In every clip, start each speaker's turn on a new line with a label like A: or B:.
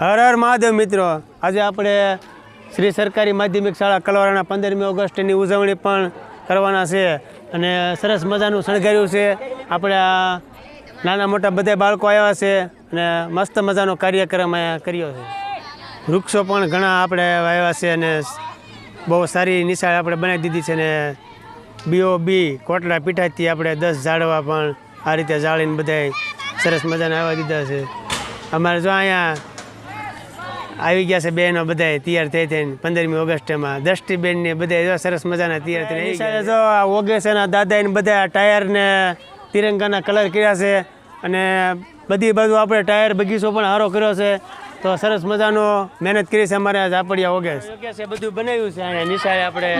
A: હર હર મહાદેવ મિત્રો. આજે આપણે શ્રી સરકારી માધ્યમિક શાળા કલવારાના પંદરમી ઓગસ્ટની ઉજવણી પણ કરવાના છે અને સરસ મજાનું શણગાર્યું છે. આપણે નાના મોટા બધા બાળકો આવ્યા છે અને મસ્ત મજાનો કાર્યક્રમ અહીંયા કર્યો છે. વૃક્ષો પણ ઘણા આપણે આવ્યા છે અને બહુ સારી નિશાળ આપણે બનાવી દીધી છે ને બીઓ બી કોટડા પીઠાથી આપણે દસ ઝાડવા પણ આ રીતે જાળીને બધાય સરસ મજાના આવવા દીધા છે. અમારે જો અહીંયા આવી ગયા છે બહેનો બધા તૈયાર થઈ થઈને પંદરમી ઓગસ્ટમાં. દ્રષ્ટિબેન ને બધા એવા સરસ મજાના તૈયાર થઈ ગયા. જો આ ઓગેસના દાદા ને બધા ટાયર ને તિરંગાના કલર કર્યા છે અને બધી બાજુ આપણે ટાયર બગીચો પણ સારો કર્યો છે. તો સરસ મજાનો મહેનત કરી છે અમારે ઝાપડિયા ઓગેસ. એ બધું બનાવ્યું છે અને નિશાળે આપણે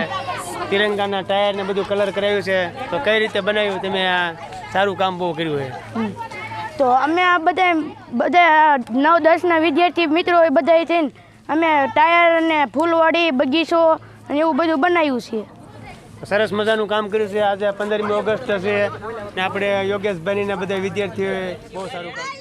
A: તિરંગાના ટાયર ને બધું કલર કરાવ્યું છે. તો કઈ રીતે બનાવ્યું તમે આ સારું કામ બહુ કર્યું છે.
B: તો અમે આ બધા બધા નવ દસના વિદ્યાર્થી મિત્રો એ બધા થઈને અમે ટાયર અને ફૂલવાડી, બગીચો અને એવું બધું બનાવ્યું છે.
A: સરસ મજાનું કામ કર્યું છે. આજે પંદરમી ઓગસ્ટ છે આપણે યોગેશભાઈ ને બધા વિદ્યાર્થીઓએ બહુ સારું કામ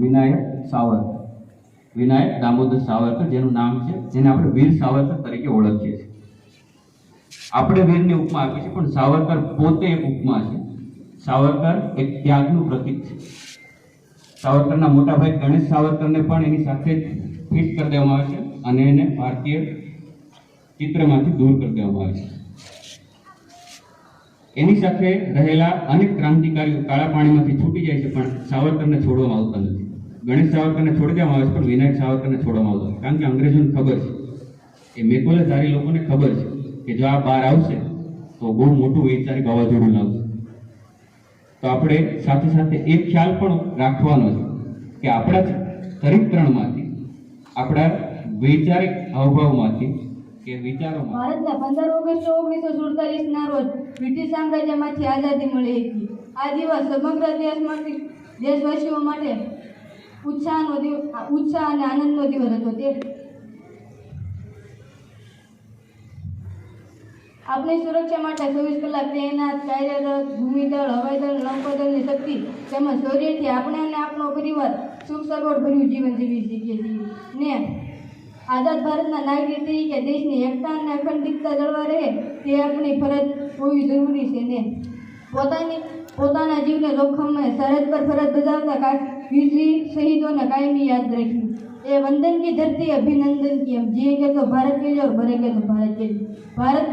C: વિનાયક સાવરકર. વિનાયક દામોદર સાવરકર જેનું નામ છે, જેને આપણે વીર સાવરકર તરીકે ઓળખીએ છીએ. આપણે વીરની ઉપમા આપી છે પણ સાવરકર પોતે એક ઉપમા છે. સાવરકર એક ત્યાગનું પ્રતીક છે. સાવરકરના મોટા ભાઈ ગણેશ સાવરકરને પણ એની સાથે ફિટ કરી દેવામાં આવે છે અને એને ભારતીય ચિત્રમાંથી દૂર કરી દેવામાં આવે છે. એની સાથે રહેલા અનેક ક્રાંતિકારીઓ કાળા પાણીમાંથી છૂટી જાય છે, પણ સાવરકરને છોડવામાં આવતા નથી. ગણેશ સાવરકરને છોડી દેવામાં આવે છે, પણ વિનાયક સાવરકરને છોડવામાં આવતો કારણ કે અંગ્રેજોને ખબર છે. એ મેકોલેધારી લોકોને ખબર છે કે જો આ બહાર આવશે, તો બહુ મોટું વૈચારિક વાવાઝોડું લાવશે તો આપણે સાથે સાથે એ ખ્યાલ પણ રાખવાનો છે કે આપણા ચરિત્રણમાંથી, આપણા વૈચારિક હાવભાવમાંથી કે વિચારોમાં
D: ભારતના પંદર ઓગસ્ટ ઓગણીસો સુડતાલીસ ના રોજ બ્રિટિશ સામ્રાજ્યમાંથી આઝાદી મળી હતી. આ દિવસ સમગ્ર દેશમાંથી દેશવાસીઓ માટે ઉત્સાહનો દિવસ ઉત્સાહ અને આનંદનો દિવસ હતો તે. આપણી સુરક્ષા માટે ચોવીસ કલાક તૈનાત કાર્યરત ભૂમિદળ, હવાઈદળ નૌકાદળની શક્તિ તેમજ શૌર્યથી આપણે અને આપણો પરિવાર સુખ સગવડ ભર્યું જીવન જીવી શકીએ છીએ. ને આઝાદ ભારતના નાગરિક તરીકે દેશની એકતા અને અખંડિતતા જળવા રહે તે આપણી ફરજ હોવી જરૂરી છે ને. પોતાની પોતાના જીવને જોખમમાં સરહદ પર ફરજ બજાવતા કા વીર શહીદોને કાયમી યાદ રાખ્યું એ વંદન કી ધરતી અભિનંદન की हम जिएंगे तो भारत के लिए और मरेंगे तो भारत के लिए ભારત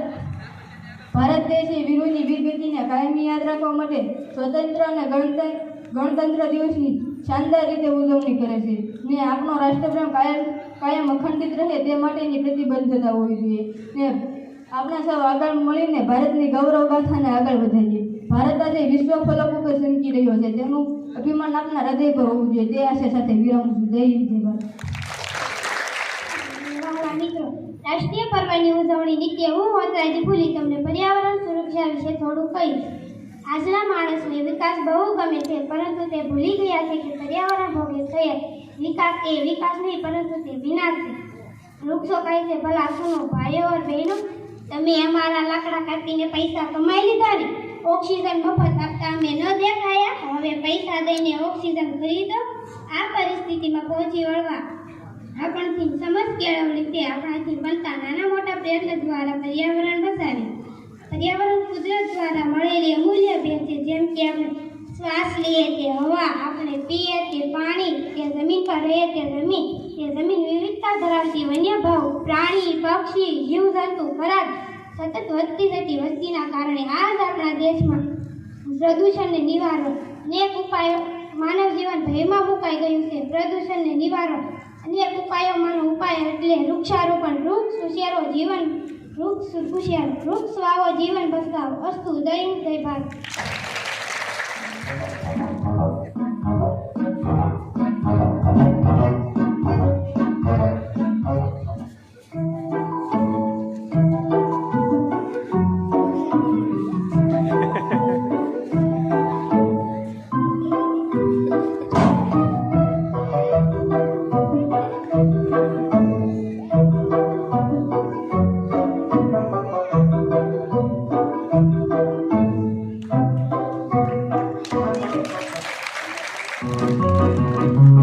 D: ભારત દેશે વીરોની વીરગતિને કાયમી યાદ રાખવા માટે સ્વતંત્ર અને ગણતંત્ર ગણતંત્ર દિવસની શાનદાર રીતે ઉજવણી કરે છે ને આપણો રાષ્ટ્રપ્રેમ કાયમ કાયમ અખંડિત રહે તે માટેની પ્રતિબદ્ધતા હોવી જોઈએ ને આપણે સૌ આગળ મળીને ભારતની ગૌરવ ગાથાને આગળ વધારીએ ભારત આજે વિશ્વ ફલક ચમકી રહ્યો છે. તેનું અભિમાન આપના હૃદય પર હોવું જોઈએ. તે આશા સાથે વિરામ. જય જય ભારત.
E: મિત્રો. રાષ્ટ્રીય પર્વની ઉજવણી નિત્ય હું વનરાજી ભૂલી તમને પર્યાવરણ સુરક્ષા વિશે થોડું કહીશ. આજના માણસને વિકાસ બહુ ગમે છે, પરંતુ તે ભૂલી ગયા છે કે પર્યાવરણ ભોગે થયે વિકાસ એ વિકાસ નહીં, પરંતુ તે વિનાશ છે. વૃક્ષો કહે છે, ભલા સુનો ભાઈઓ और બહેનો, તમે અમારા લાકડા કાપીને પૈસા કમાઈ લીધા ને? ઓક્સિજન મફત આપતા અમે ન દેખાયા. હવે પૈસા દઈને ઓક્સિજન ખરીદો આ પરિસ્થિતિમાં પહોંચી વળવા આપણથી સમજ કેળવણી તે આપણાથી બનતા નાના મોટા પ્રયત્ન દ્વારા પર્યાવરણ બચાવે. પર્યાવરણ કુદરત દ્વારા મળેલી અમૂલ્ય ભેટ છે. જેમ કે આપણે શ્વાસ લઈએ તે હવા આપણે પીએ તે પાણી કે જમીન પર રહે તે જમીન તે જમીન વિવિધતા ધરાવતી વન્ય ભાવ, પ્રાણી, પક્ષી જીવજંતુ ખરાબ સતત વધતી જતી વસ્તીના કારણે આજ આપણા દેશમાં પ્રદૂષણને નિવારણ અનેક ઉપાયો માનવ જીવન ભયમાં મુકાઈ ગયું છે. પ્રદૂષણને નિવારણ અનેક ઉપાયોમાંનો ઉપાય એટલે વૃક્ષારોપણ વૃક્ષ ઉછેરો જીવન વૃક્ષ ઉછેરો વૃક્ષ વાવો જીવન બચાવો અસ્તુ દૈન હિન્દ,
F: Thank you.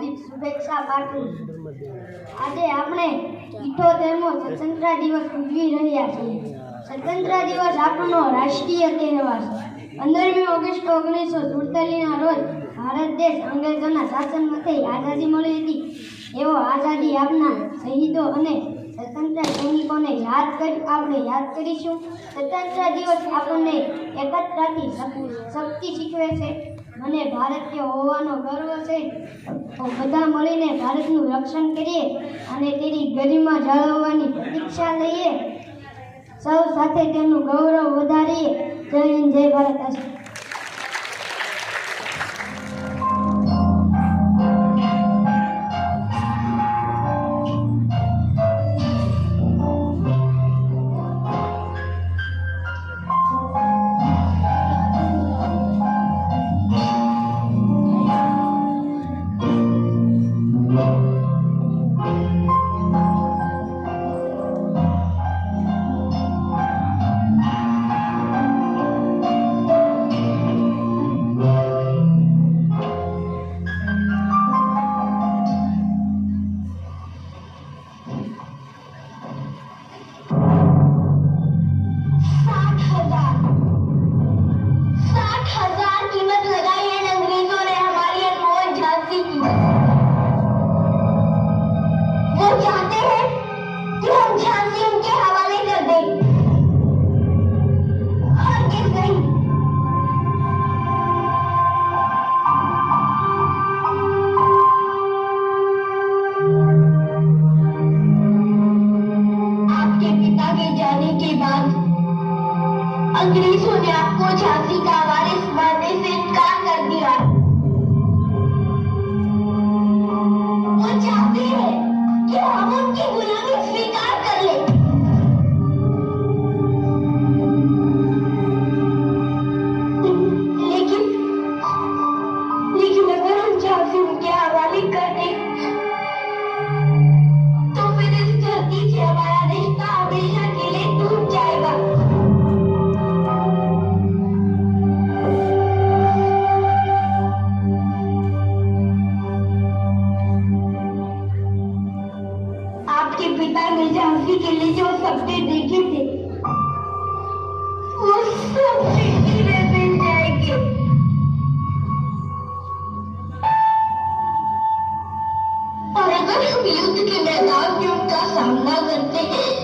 F: હાર્દિક શુભેચ્છા પાઠવું છું. આજે આપણે ઇઠોતેરમો સ્વતંત્રતા દિવસ ઉજવી રહ્યા છીએ. સ્વતંત્રતા દિવસ આપણો રાષ્ટ્રીય તહેવાર છે. પંદરમી ઓગસ્ટ ઓગણીસો સુડતાલીસના રોજ ભારત દેશ અંગ્રેજોના શાસનમાંથી આઝાદી મળી હતી. એવો આઝાદી આપનાર શહીદો અને સ્વતંત્ર સૈનિકોને યાદ કરી, આપણે યાદ કરીશું. સ્વતંત્ર દિવસ આપણને એકત્રતાથી શક્તિ શીખવે છે. મને ભારતીય હોવાનો ગર્વ છે. બધા મળીને ભારતનું રક્ષણ કરીએ અને તેની ગરિમા જાળવવાની પ્રતીક્ષા લઈએ. સૌ સાથે તેનું ગૌરવ વધારીએ. જય હિન્દ, જય ભારત.
G: some mother figure.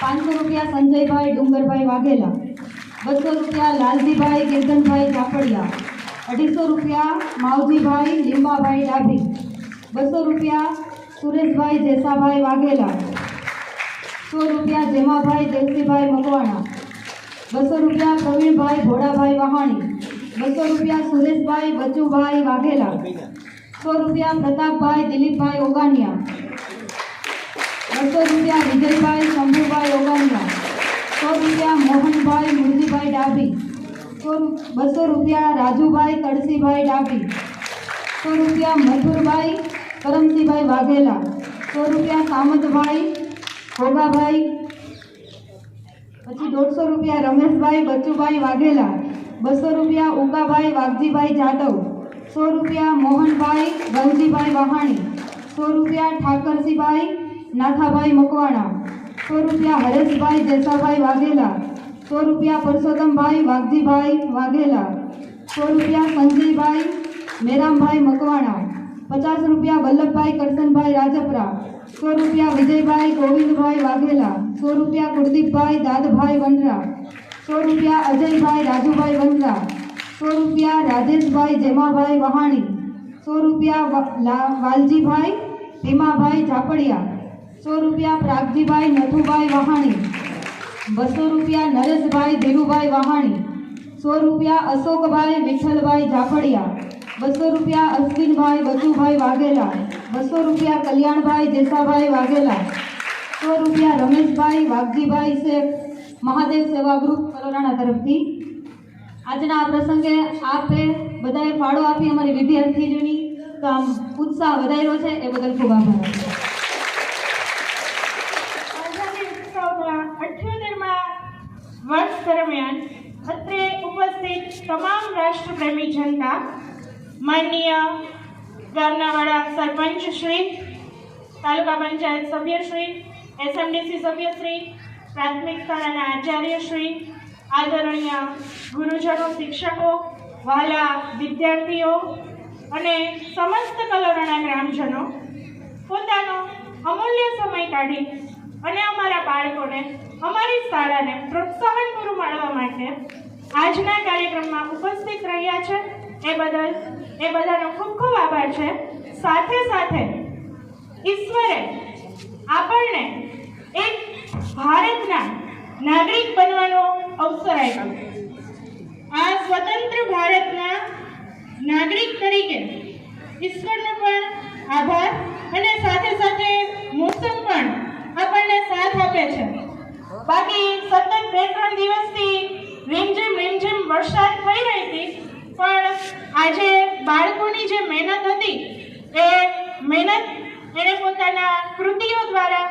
G: પાંચસો રૂપિયા સંજયભાઈ ડુંગરભાઈ વાઘેલા, બસો રૂપિયા લાલજીભાઈ કિર્તનભાઈ ચાપડિયા અઢીસો રૂપિયા માવજીભાઈ લીંબાભાઈ ડાભી, બસો રૂપિયા સુરેશભાઈ જેસાભાઈ વાઘેલા, સો રૂપિયા જેમાભાઈ દેવસીભાઈ મકવાણા, બસો રૂપિયા પ્રવીણભાઈ ભોળાભાઈ વહાણી, બસો રૂપિયા સુરેશભાઈ બચુભાઈ વાઘેલા, સો રૂપિયા પ્રતાપભાઈ દિલીપભાઈ ઓગાનિયા બસો રૂપિયા વિજયભાઈ શંભુભાઈ ઓગાનિયા સો રૂપિયા મોહનભાઈ મુરજીભાઈ ડાભી, સો બસો રૂપિયા રાજુભાઈ તળસીભાઈ ડાભી, સો રૂપિયા મધુરભાઈ કરમસિંહભાઈ વાઘેલા, સો રૂપિયા સામંતભાઈ ભોગાભાઈ, પછી દોઢસો રૂપિયા રમેશભાઈ બચુભાઈ વાઘેલા, બસો રૂપિયા ઉકાભાઈ વાઘજીભાઈ જાદવ, સો રૂપિયા મોહનભાઈ ગવજીભાઈ વહાણી, સો રૂપિયા ઠાકરસિંહભાઈ નાથાભાઈ મકવાણા, સો રૂપિયા હરેશભાઈ જેસાભાઈ વાઘેલા, સો રૂપિયા પરસોત્તમભાઈ વાઘજીભાઈ વાઘેલા, સો રૂપિયા સંજયભાઈ મેરામભાઈ મકવાણા, પચાસ રૂપિયા વલ્લભભાઈ કરશનભાઈ રાજપરા, સો રૂપિયા વિજયભાઈ ગોવિંદભાઈ વાઘેલા, સો રૂપિયા કુલદીપભાઈ દાદભાઈ વનરા સો રૂપિયા અજયભાઈ રાજુભાઈ વનરા સો રૂપિયા રાજેશભાઈ જેમાભાઈ વહાણી, સો રૂપિયા વાલજીભાઈ ભીમાભાઈ ઝાપડિયા સો રૂપિયા પ્રાગજીભાઈ નથુભાઈ વહાણી. બસો રૂપિયા નરેશભાઈ ધીરુભાઈ વહાણી. સો રૂપિયા અશોકભાઈ વિઠ્ઠલભાઈ ઝાપડિયા બસો રૂપિયા અશ્વિનભાઈ બચુભાઈ વાઘેલા. બસો રૂપિયા કલ્યાણભાઈ જેસાભાઈ વાઘેલા. સો રૂપિયા રમેશભાઈ, વાઘજીભાઈ શેખ મહાદેવ સેવા ગ્રુપ કલોરાણા તરફથી. આજના આ પ્રસંગે આપે બધાએ ફાળો આપી અમારી વિદ્યાર્થીઓની કામ ઉત્સાહ વધાર્યો છે, એ બદલ ખૂબ આભાર.
H: તમામ રાષ્ટ્રપ્રેમી જનતા, માનનીય ગામના સરપંચ શ્રી, તાલુકા પંચાયત સભ્યશ્રી એસએમડીસી સભ્યશ્રી પ્રાથમિક શાળાના આચાર્યશ્રી આદરણીય ગુરુજનો, શિક્ષકો વાલા વિદ્યાર્થીઓ અને સમસ્ત કલોરાના ગ્રામજનો, પોતાનો અમૂલ્ય સમય કાઢી અને અમારા બાળકોને, અમારી શાળાને પ્રોત્સાહન પૂરું પાડવા માટે આજના કાર્યક્રમમાં ઉપસ્થિત રહ્યા છે. એ બદલ, એ બધાનો ખૂબ ખૂબ આભાર છે. સાથે સાથે ઈશ્વરે આપણને એક ભારતના નાગરિક બનવાનો અવસર આપ્યો. આ સ્વતંત્ર ભારતના નાગરિક તરીકે ઈશ્વરનો પણ આભાર અને સાથે સાથે મોસમ પણ આપણને સાથ આપે છે. બાકી સતત બે ત્રણ દિવસથી રીમઝીમ રીમઝીમ વરસાદ થઈ રહી હતી, પણ આજે બાળકોની જે મહેનત હતી, એ મહેનત એણે પોતાના કૃતિઓ દ્વારા